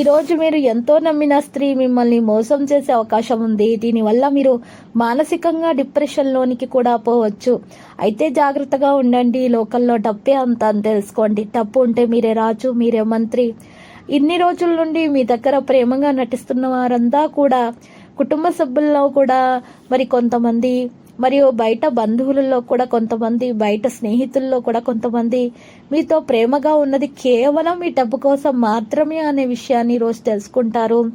ఈరోజు మీరు ఎంతో నమ్మిన స్త్రీ మిమ్మల్ని మోసం చేసే అవకాశం ఉంది. దీనివల్ల మీరు మానసికంగా డిప్రెషన్లోనికి కూడా పోవచ్చు. అయితే జాగ్రత్తగా ఉండండి. లోకల్లో డబ్బే అంత అని తెలుసుకోండి. డబ్బు ఉంటే మీరే రాజు మీరే మంత్రి. ఇన్ని రోజుల నుండి మీ దగ్గర ప్రేమగా నటిస్తున్న వారంతా కూడా కుటుంబ సభ్యుల్లో కూడా మరి కొంతమంది మరియు బయట బంధువులలో కూడా కొంతమంది బయట స్నేహితుల్లో కూడా కొంతమంది మీతో ప్రేమగా ఉన్నది కేవలం మీ డబ్బు కోసం మాత్రమే అనే విషయాన్ని రోజు తెలుసుకుంటారు.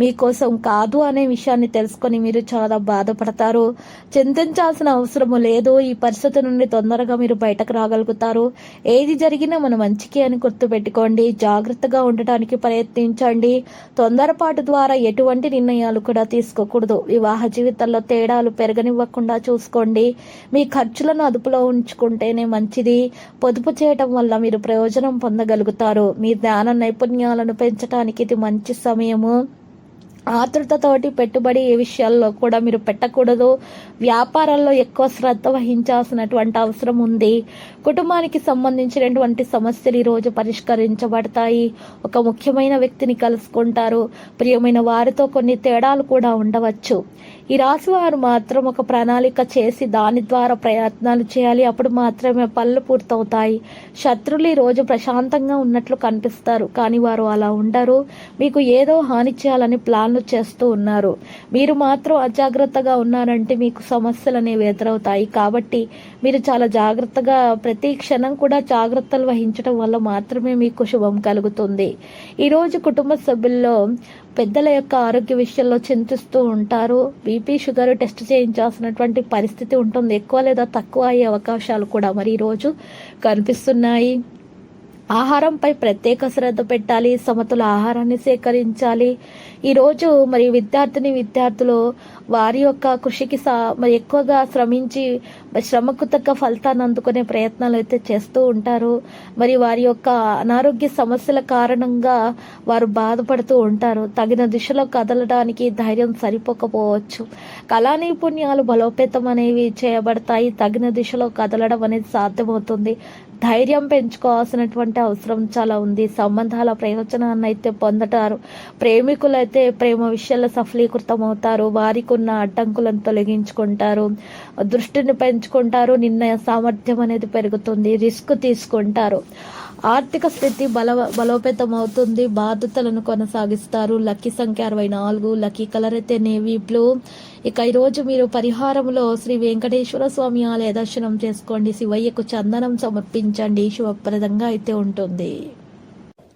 మీకోసం కాదు అనే విషయాన్ని తెలుసుకొని మీరు చాలా బాధపడతారు. చింతించాల్సిన అవసరము లేదు. ఈ పరిస్థితి నుండి తొందరగా మీరు బయటకు రాగలుగుతారు. ఏది జరిగినా మన మంచికి అని గుర్తుపెట్టుకోండి. జాగ్రత్తగా ఉండటానికి ప్రయత్నించండి. తొందరపాటు ద్వారా ఎటువంటి నిర్ణయాలు కూడా తీసుకోకూడదు. వివాహ జీవితంలో తేడాలు పెరగనివ్వకుండా చూసుకోండి. మీ ఖర్చులను అదుపులో ఉంచుకుంటేనే మంచిది. పొదుపు చేయటం వల్ల మీరు ప్రయోజనం పొందగలుగుతారు. మీ జ్ఞాన నైపుణ్యాలను పెంచడానికి ఇది మంచి సమయము. ఆతృతతోటి పెట్టుబడి ఏ విషయాల్లో కూడా మీరు పెట్టకూడదు. వ్యాపారాల్లో ఎక్కువ శ్రద్ధ వహించాల్సినటువంటి అవసరం ఉంది. కుటుంబానికి సంబంధించినటువంటి సమస్యలు ఈరోజు పరిష్కరించబడతాయి. ఒక ముఖ్యమైన వ్యక్తిని కలుసుకుంటారు. ప్రియమైన వారితో కొన్ని తేడాలు కూడా ఉండవచ్చు. ఈ రాశి వారు మాత్రం ఒక ప్రణాళిక చేసి దాని ద్వారా ప్రయత్నాలు చేయాలి. అప్పుడు మాత్రమే పనులు పూర్తవుతాయి. శత్రులు ఈరోజు ప్రశాంతంగా ఉన్నట్లు కనిపిస్తారు. కానీ వారు అలా ఉండరు. మీకు ఏదో హాని చేయాలని ప్లాన్లు చేస్తూ ఉన్నారు. మీరు మాత్రం అజాగ్రత్తగా ఉన్నారంటే మీకు సమస్యలు అనేవి ఎదురవుతాయి. కాబట్టి మీరు చాలా జాగ్రత్తగా ప్రతి క్షణం కూడా జాగ్రత్తలు వహించడం వల్ల మాత్రమే మీకు శుభం కలుగుతుంది. ఈరోజు కుటుంబ సభ్యుల్లో పెద్దల యొక్క ఆరోగ్య విషయంలో చింతిస్తూ ఉంటారు. బీపీ షుగర్ టెస్ట్ చేయించాల్సినటువంటి పరిస్థితి ఉంటుంది. ఎక్కువ లేదా తక్కువ అయ్యే అవకాశాలు కూడా మరి ఈరోజు కనిపిస్తున్నాయి. ఆహారంపై ప్రత్యేక శ్రద్ధ పెట్టాలి సమతుల ఆహారాన్ని సేకరించాలి. ఈరోజు మరి విద్యార్థిని విద్యార్థులు వారి యొక్క కృషికి సా మరి ఎక్కువగా శ్రమించి శ్రమకు తగ్గ ఫలితాన్ని అందుకునే ప్రయత్నాలు అయితే చేస్తూ ఉంటారు. మరి వారి యొక్క అనారోగ్య సమస్యల కారణంగా వారు బాధపడుతూ ఉంటారు. తగిన దిశలో కదలడానికి ధైర్యం సరిపోకపోవచ్చు. కళా నైపుణ్యాలు బలోపేతం అనేవి చేయబడతాయి. తగిన దిశలో కదలడం అనేది సాధ్యమవుతుంది. ధైర్యం పెంచుకోవాల్సినటువంటి అవసరం చాలా ఉంది. సంబంధాల ప్రయోజనాన్ని అయితే పొందటారు. ప్రేమికులు అయితే ప్రేమ విషయాల్లో సఫలీకృతం అవుతారు వారికి ఉన్న అడ్డంకులను తొలగించుకుంటారు. దృష్టిని పెంచుకుంటారు. నిర్ణయ సామర్థ్యం అనేది పెరుగుతుంది. రిస్క్ తీసుకుంటారు. ఆర్థిక స్థితి బల బలోపేతం అవుతుంది బాధ్యతలను కొనసాగిస్తారు. లక్కీ సంఖ్య అరవై నాలుగు లక్కీ కలర్ అయితే నేవీ బ్లూ. ఇక ఈరోజు మీరు పరిహారంలో శ్రీ వెంకటేశ్వర స్వామి ఆలయ దర్శనం చేసుకోండి. శివయ్యకు చందనం సమర్పించండి. శుభప్రదంగా అయితే ఉంటుంది.